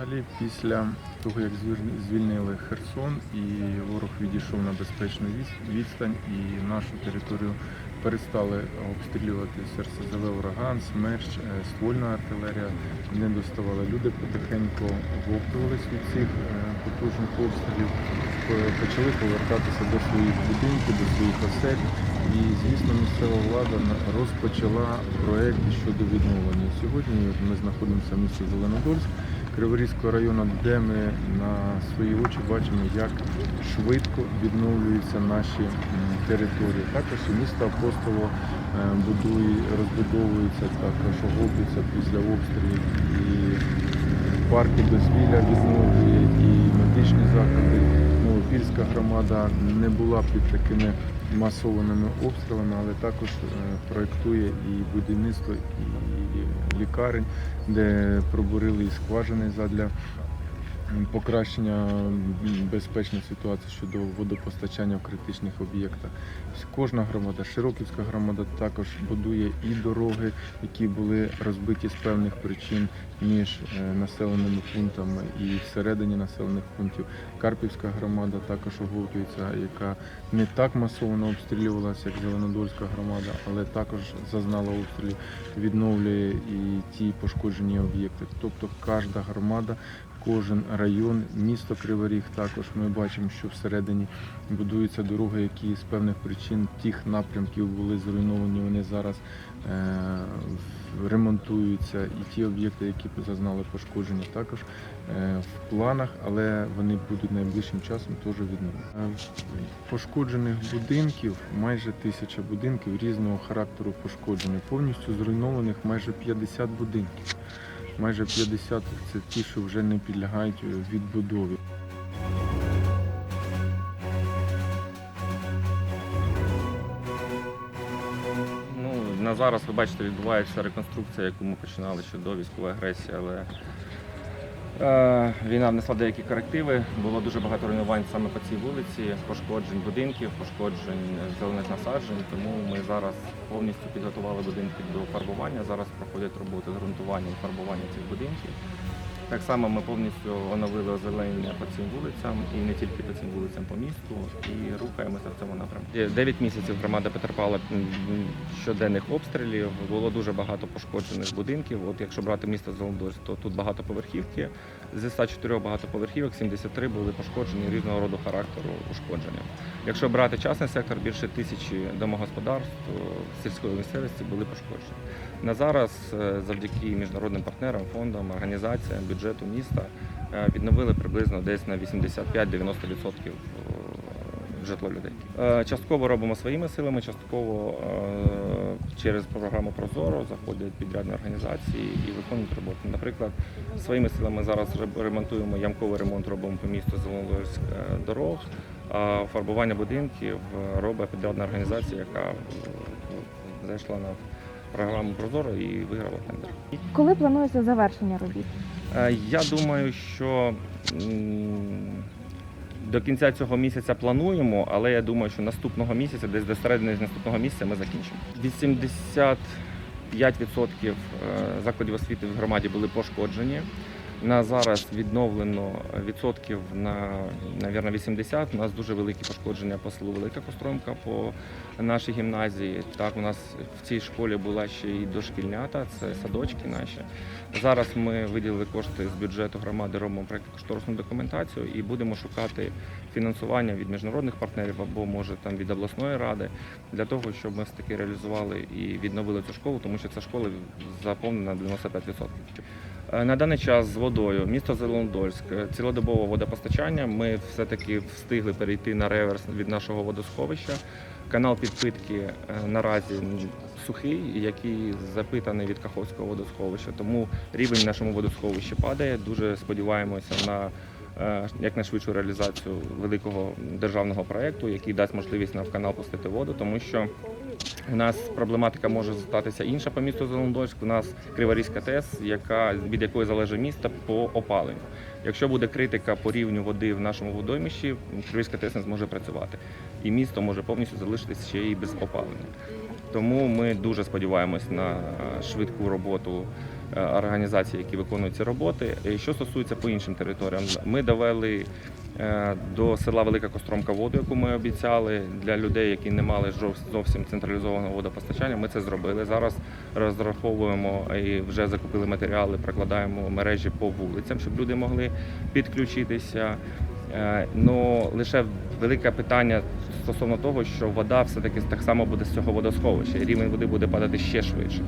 Взагалі, після того, як звільнили Херсон і ворог відійшов на безпечну відстань, і нашу територію перестали обстрілювати СРСЗВ ураган, смерч, е, ствольна артилерія. Не доставали. Люди потихеньку вовтувались від цих е, потужних обстрілів, почали повертатися до своїх будинків, до своїх осель. І, звісно, місцева влада розпочала проект щодо відновлення. Сьогодні ми знаходимося в місті Зеленодольськ Криворізького району, де ми на свої очі бачимо, як швидко відновлюються наші території. Також і місто Апостоло е, будує, розбудовується, також оговтується після обстрілів. І парки дозвілля відновлює, і медичні заклади. Новопільська громада не була під такими масованими обстрілами, але також е, проєктує і будівництво, і лікарень, де пробурили і скважини задля покращення безпечної ситуації щодо водопостачання в критичних об'єктах. Кожна громада, Широківська громада також будує і дороги, які були розбиті з певних причин між е, населеними пунктами і всередині населених пунктів. Карпівська громада також оговтується, яка не так масово обстрілювалася, як Зеленодольська громада, але також зазнала обстрілів, відновлює і ті пошкоджені об'єкти. Тобто кожна громада, кожен район, місто Кривий Ріг також ми бачимо, що всередині будуються дороги, які з певних причин тих напрямків були зруйновані. Вони зараз е, ремонтуються, і ті об'єкти, які зазнали пошкодження, також е, в планах, але вони будуть найближчим часом теж відновлені. Е, Пошкоджених будинків майже тисяча будинків різного характеру пошкоджених. Повністю зруйнованих майже 50 будинків. Майже 50 це ті, що вже не підлягають е, відбудові. Ну, на зараз ви бачите, відбувається реконструкція, яку ми починали ще до військової агресії, але війна внесла деякі корективи. Було дуже багато руйнувань саме по цій вулиці, пошкоджень будинків, пошкоджень зелених насаджень. Тому ми зараз повністю підготували будинки до фарбування. Зараз проходять роботи з ґрунтування і фарбування цих будинків. Так само ми повністю оновили озеленення по цим вулицям і не тільки по цим вулицям, по місту, і рухаємося в цьому напрямку. Дев'ять місяців громада потерпала щоденних обстрілів. Було дуже багато пошкоджених будинків. От якщо брати місто Золотость, то тут багатоповерхівки. Зі 104 багатоповерхівок 73 були пошкоджені різного роду характеру ушкодження. Якщо брати частний сектор, більше тисячі домогосподарств сільської місцевості були пошкоджені. На зараз, е, завдяки міжнародним партнерам, фондам, організаціям, бюджету міста е, відновили приблизно десь на 85-90% е, житло людей. Частково робимо своїми силами, частково через програму Прозоро заходять підрядні організації і виконують роботу. Наприклад, своїми силами зараз ремонтуємо ямковий ремонт, робимо по місту Зеленодольськ е, дорог. А фарбування будинків робить підрядна організація, яка зайшла на програму Прозоро і виграла тендер. Коли планується завершення робіт? Е, Я думаю, що до кінця цього місяця плануємо, але я думаю, що наступного місяця, десь до середини наступного місяця, ми закінчимо. 85% е, закладів освіти в громаді були пошкоджені. На зараз відновлено відсотків на навірно, 80. У нас дуже великі пошкодження по селу Велика Костромка по нашій гімназії. Так, у нас в цій школі була ще й дошкільнята, це садочки наші. Зараз ми виділили кошти з бюджету громади, робимо проєктну кошторисну документацію і будемо шукати фінансування від міжнародних партнерів або може там від обласної ради для того, щоб ми все-таки реалізували і відновили цю школу, тому що ця школа заповнена 95%. Е, На даний час з водою місто Зеленодольськ, е, цілодобове водопостачання. Ми все-таки встигли перейти на реверс від нашого водосховища. Канал підпитки е, наразі сухий, який запитаний від Каховського водосховища. Тому рівень в нашому водосховищі падає. Дуже сподіваємося на якнайшвидшу реалізацію великого державного проєкту, який дасть можливість нам в канал пустити воду, тому що у нас проблематика може статися інша по місту Зеленодольськ. У нас Криворізька ТЕС, яка від якої залежить місто по опаленню. Якщо буде критика по рівню води в нашому водоймищі, Криворізька ТЕС не зможе працювати, і місто може повністю залишитися ще й без опалення. Тому ми дуже сподіваємось на швидку роботу е, організацій, які виконують ці роботи. І Що стосується по іншим територіям, ми довели е, до села Велика Костромка воду, яку ми обіцяли для людей, які не мали зовсім централізованого водопостачання. Ми це зробили. Зараз розраховуємо і вже закупили матеріали, прокладаємо мережі по вулицям, щоб люди могли підключитися. Е, Ну лише велике питання стосовно того, що вода все-таки так само буде з цього водосховища, і рівень води буде падати ще швидше.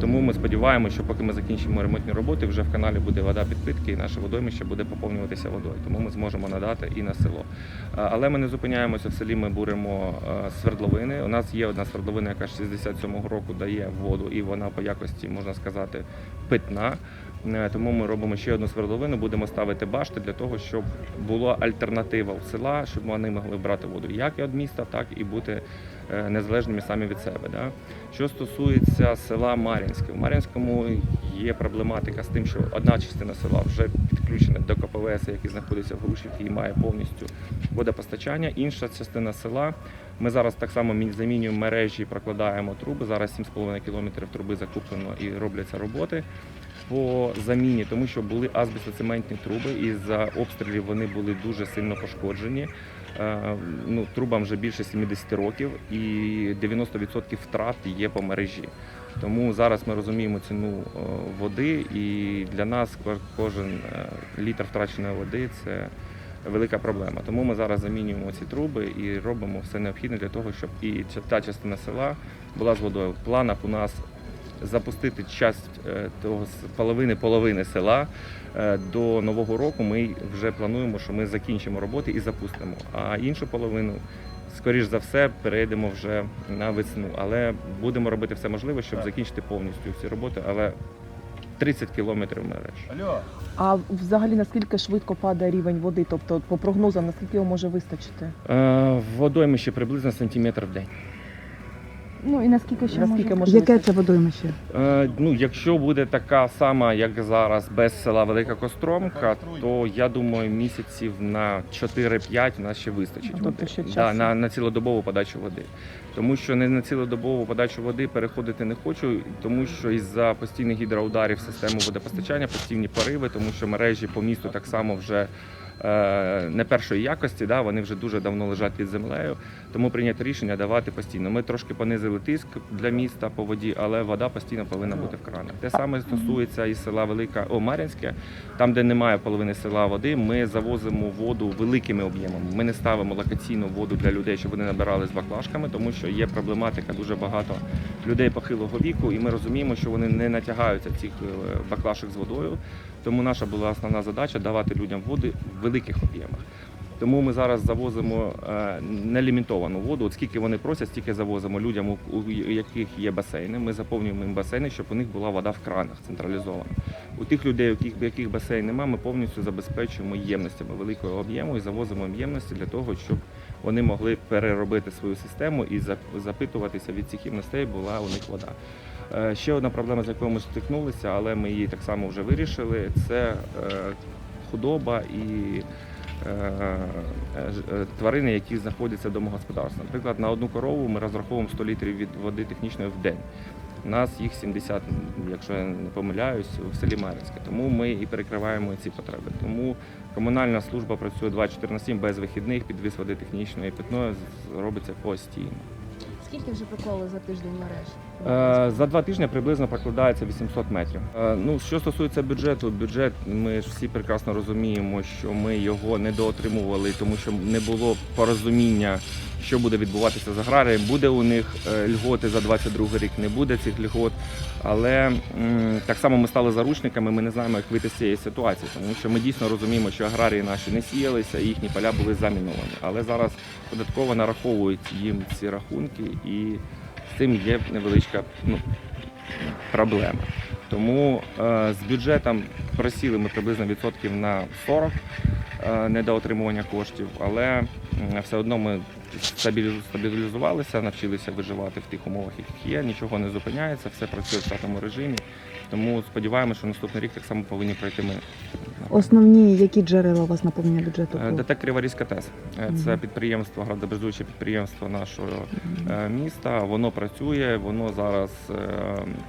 Тому ми сподіваємося, що поки ми закінчимо ремонтні роботи, вже в каналі буде вода підпитки, і наше водоймище буде поповнюватися водою. Тому ми зможемо надати і на село. Але ми не зупиняємося в селі. Ми буримо е, свердловини. У нас є одна свердловина, яка з 67-го року дає воду, і вона по якості можна сказати питна. Е, Тому ми робимо ще одну свердловину, будемо ставити башти для того, щоб була альтернатива в села, щоб вони могли брати воду як від міста, так і бути е, незалежними самі від себе. Да? Що стосується села Мар'їнське, в Мар'їнському є проблематика з тим, що одна частина села вже підключена до КПВС, який знаходиться в Грушівці і має повністю водопостачання. Інша частина села. Ми зараз так само замінюємо мережі, прокладаємо труби. Зараз 7,5 кілометрів труби закуплено і робляться роботи по заміні, тому що були азбестоцементні труби, і за обстрілів вони були дуже сильно пошкоджені. Е, Ну, трубам вже більше 70 років, і 90% втрат є по мережі. Тому зараз ми розуміємо ціну е, води, і для нас кожен е, літр втраченої води це велика проблема. Тому ми зараз замінюємо ці труби і робимо все необхідне для того, щоб і та частина села була з водою. В планах у нас запустити часть е, того з половини половини села е, до нового року. Ми вже плануємо, що ми закінчимо роботи і запустимо. А іншу половину, скоріш за все, перейдемо вже на весну. Але будемо робити все можливе, щоб закінчити повністю всі роботи. Але 30 кілометрів мереж. А взагалі наскільки швидко падає рівень води? Тобто, по прогнозам, наскільки його може вистачити? Е, Водоймище приблизно сантиметр в день. Ну і наскільки ще Наскільки може? Яке це водоймище? Е, ну, якщо буде така сама, як зараз, без села Велика Костромка, то я думаю, місяців на 4-5 у нас ще вистачить Тобто води. ще да, на, на цілодобову подачу води. Тому що не на цілодобову подачу води переходити не хочу, тому що із-за постійних гідроударів в систему водопостачання, постійні пориви, тому що мережі по місту так само вже. Е, Не першої якості, да, вони вже дуже давно лежать під землею, тому прийнято рішення давати постійно. Ми трошки понизили тиск для міста по воді, але вода постійно повинна бути в кранах. Те саме стосується і села Велика О, Мар'їнське, там, де немає половини села води, ми завозимо воду великими об'ємами. Ми не ставимо локаційну воду для людей, щоб вони набирали з баклажками, тому що є проблематика дуже багато людей похилого віку, і ми розуміємо, що вони не натягаються цих е, баклашок з водою. Тому наша була основна задача давати людям води в великих об'ємах. Тому ми зараз завозимо е, нелімітовану воду. От скільки вони просять, стільки завозимо людям, у, яких є басейни. Ми заповнюємо їм басейни, щоб у них була вода в кранах централізована. У тих людей, у яких басейн немає, ми повністю забезпечуємо ємностями великого об'єму і завозимо їм ємності для того, щоб вони могли переробити свою систему і запитуватися від цих ємностей, була у них вода. Е, Ще одна проблема, з якою ми стикнулися, але ми її так само вже вирішили, це е, худоба і е, тварини, які знаходяться в домогосподарстві. Наприклад, на одну корову ми розраховуємо 100 літрів від води технічної в день. Нас їх 70, якщо я не помиляюсь, в селі Мар'їнське. Тому ми і перекриваємо ці потреби. Тому комунальна служба працює 24 на 7 без вихідних, підвіз води технічної питної робиться постійно. Скільки вже проклали за тиждень мереж? Е, За два тижні приблизно прокладається 800 метрів. Е, Ну, що стосується бюджету, бюджет ми ж всі прекрасно розуміємо, що ми його недоотримували, тому що не було порозуміння, що буде відбуватися з аграрієм. Буде у них е, льготи за 22 рік, не буде цих льгот. Але так само ми стали заручниками, ми не знаємо, як вийти з цієї ситуації, тому що ми дійсно розуміємо, що аграрії наші не сіялися, і їхні поля були заміновані. Але зараз податково нараховують їм ці рахунки і з цим є невеличка ну, проблема. Тому е, з бюджетом просіли ми приблизно відсотків на 40 е, недоотримування коштів, але все одно ми стабілізувалися, навчилися виживати в тих умовах, яких є, нічого не зупиняється, все працює в штатному режимі. Тому сподіваємося, що наступний рік так само повинні пройти ми. Основні які джерела у вас наповнення бюджету? Е, ДТЕК Криворізька ТЕС. Е, Це підприємство, градобезуюче підприємство нашого е, міста. Воно працює, воно зараз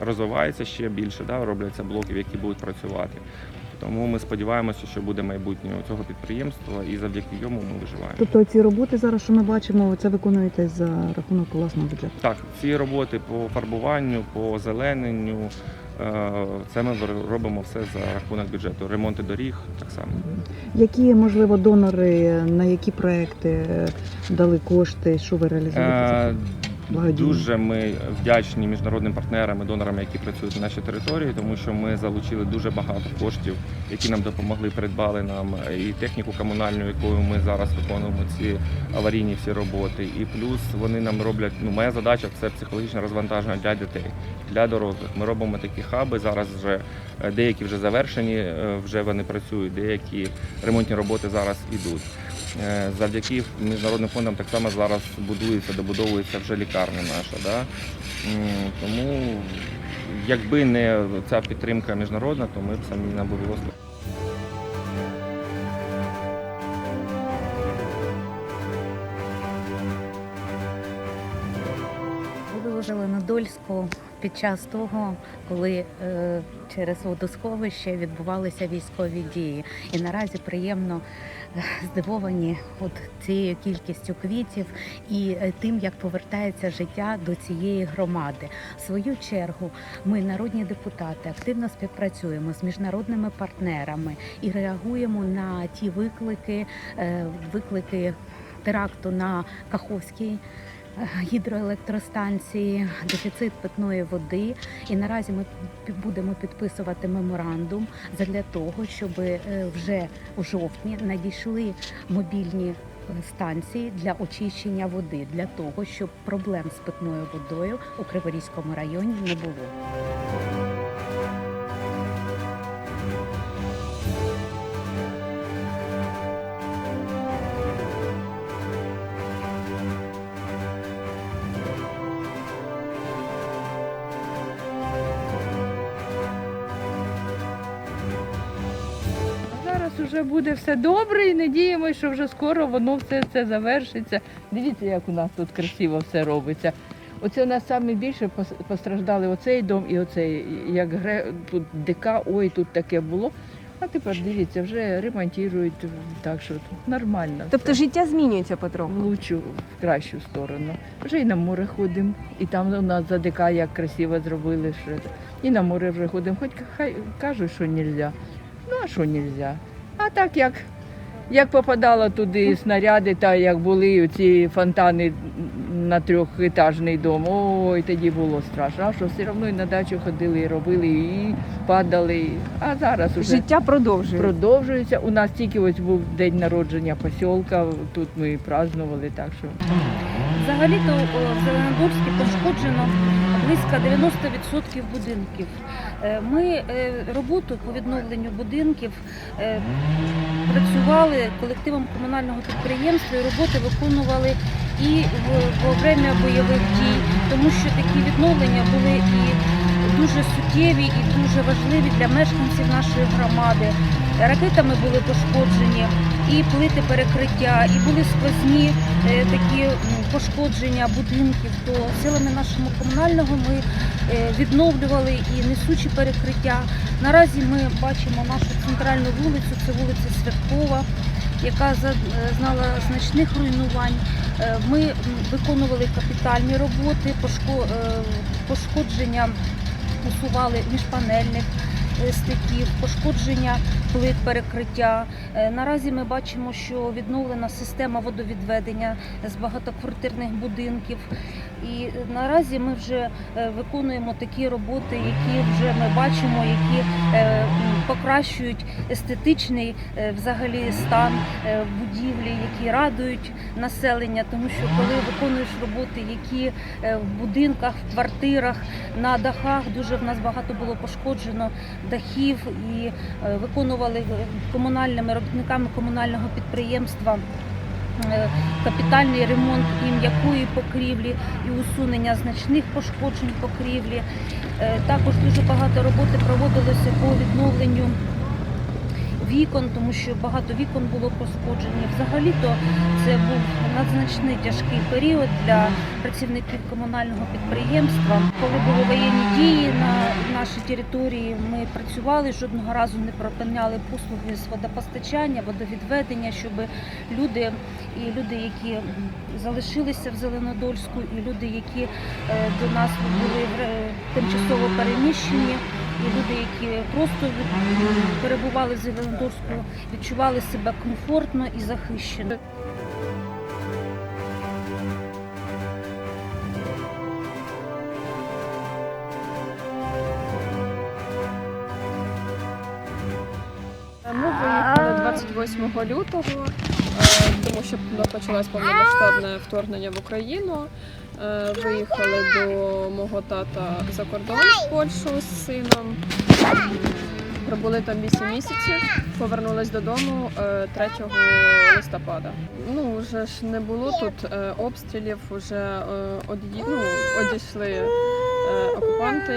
розвивається ще більше, да, робляться блоків, які будуть працювати. Тому ми сподіваємося, що буде майбутнє у цього підприємства, і завдяки йому ми виживаємо. Тобто ці роботи зараз, що ми бачимо, це виконуєте за рахунок власного бюджету. Так, ці роботи по фарбуванню, по озелененню, це ми робимо все за рахунок бюджету. Ремонти доріг так само. Які можливо донори на які проекти е, дали кошти? Що ви реалізуєте? Благодійні. Дуже ми вдячні міжнародним партнерам і донорам, які працюють на нашій території, тому що ми залучили дуже багато коштів, які нам допомогли, придбали нам і техніку комунальну, якою ми зараз виконуємо ці аварійні всі роботи. І плюс вони нам роблять. Ну, моя задача це психологічне розвантаження для дітей, для дорослих. Ми робимо такі хаби. Зараз вже е, деякі вже завершені, е, вже вони працюють, деякі ремонтні роботи зараз ідуть. Е, Завдяки міжнародним фондам так само зараз будується, добудовується вже лікарня наша. Да? Тому якби не ця підтримка міжнародна, то ми б самі нам би було складно. Були у Зеленодольську під час того, коли е, через водосховище відбувалися військові дії. І наразі приємно е, здивовані от цією кількістю квітів і е, тим, як повертається життя до цієї громади. В свою чергу ми, народні депутати, активно співпрацюємо з міжнародними партнерами і реагуємо на ті виклики, е, виклики теракту на Каховській гідроелектростанції, дефіцит питної води. І наразі ми будемо підписувати меморандум для того, щоб е, вже у жовтні надійшли мобільні е, станції для очищення води, для того, щоб проблем з питною водою у Криворізькому районі не було. Вже буде все добре і надіємося, що вже скоро воно все це завершиться. Дивіться, як у нас тут красиво все робиться. Оце у нас саме більше пос- постраждали оцей дом і оцей, як гре, тут ДК, ой, тут таке було. А тепер дивіться, вже ремонтують, так що тут нормально. Тобто все. життя змінюється в потроху. лучшу, в кращу сторону. Вже і на море ходимо, і там у нас за ДК як красиво зробили. Що і на море вже ходимо. Хоч хай кажуть, що не можна. Ну а що не можна? А так як, як попадало туди снаряди, та як були ці фонтани на трьохетажний дом, ой, тоді було страшно. А що все одно і на дачу ходили, і робили, і падали. А зараз уже Життя продовжує. продовжується. У нас тільки ось був день народження посілка, тут ми празднували, так що Взагалі-то в Зеленодольській пошкоджено близько 90% будинків. Е, Ми е, роботу по відновленню будинків е, працювали колективом комунального підприємства і роботи виконували і в, во время бойових дій, тому що такі відновлення були і дуже суттєві, і дуже важливі для мешканців нашої громади. Ракетами були пошкоджені і плити перекриття, і були сквозні е, такі пошкодження будинків. То силами нашого комунального ми е, відновлювали і несучі перекриття. Наразі ми бачимо нашу центральну вулицю, це вулиця Святкова, яка за- е, значних руйнувань. Ми виконували капітальні роботи, пошко- пошкодження усували міжпанельних стиків, пошкодження плит перекриття. Е, Наразі ми бачимо, що відновлена система водовідведення з багатоквартирних будинків. І е, наразі ми вже е, виконуємо такі роботи, які вже ми бачимо, які покращують естетичний взагалі стан будівлі, які радують населення, тому що коли виконуєш роботи, які в будинках, в квартирах, на дахах дуже в нас багато було пошкоджено дахів і е, виконували е, комунальними робітниками комунального підприємства е, капітальний ремонт і покрівлі, і усунення значних пошкоджень покрівлі. Також дуже багато роботи проводилося по відновленню вікон, тому що багато вікон було пошкоджені. Взагалі-то це був надзначний тяжкий період для працівників комунального підприємства. Коли були воєнні дії на нашій території, ми працювали жодного разу не припиняли послуги з водопостачання, водовідведення, щоб люди і люди, які залишилися в Зеленодольську, і люди, які е, до нас були е, тимчасово переміщені. Люди, які просто перебували в Зеленодольську, відчували себе комфортно і захищено. Ми виїхали 28 лютого, е, тому що почалось повномасштабне вторгнення в Україну. Е, Виїхали до мого тата за кордон в Польщу з сином. Пробули там 8 місяців, повернулись додому е, 3 листопада. Ну, вже ж не було тут е, обстрілів, вже е, ну, одійшли е,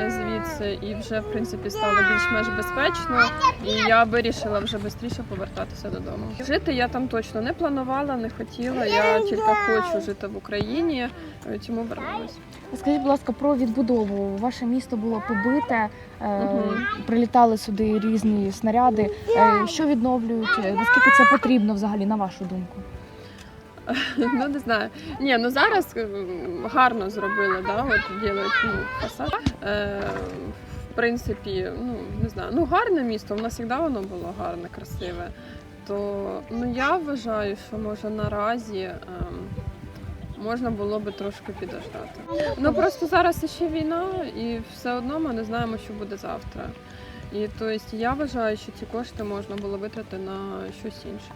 е, звідси, і вже в принципі стало більш-менш безпечно. І я вирішила вже швидше повертатися додому. Жити я там точно не планувала, не хотіла. Я тільки хочу жити в Україні, е, тому вернулася. Скажіть, будь ласка, про відбудову. Ваше місто було побите, е, Мгм. прилітали сюди різні снаряди. Е, що відновлюють? Е, Наскільки це потрібно взагалі, на вашу думку? Ну не знаю. Ні, ну зараз е, гарно зробили, да, от ділять ну, фасад. Е, в принципі, ну не знаю, ну гарне місто, воно завжди воно було гарне, красиве. То ну я вважаю, що може наразі. ем, Можна було би трошки підождати. Ну просто зараз ще війна, і все одно ми не знаємо, що буде завтра. І тобто я вважаю, що ці кошти можна було витрати на щось інше.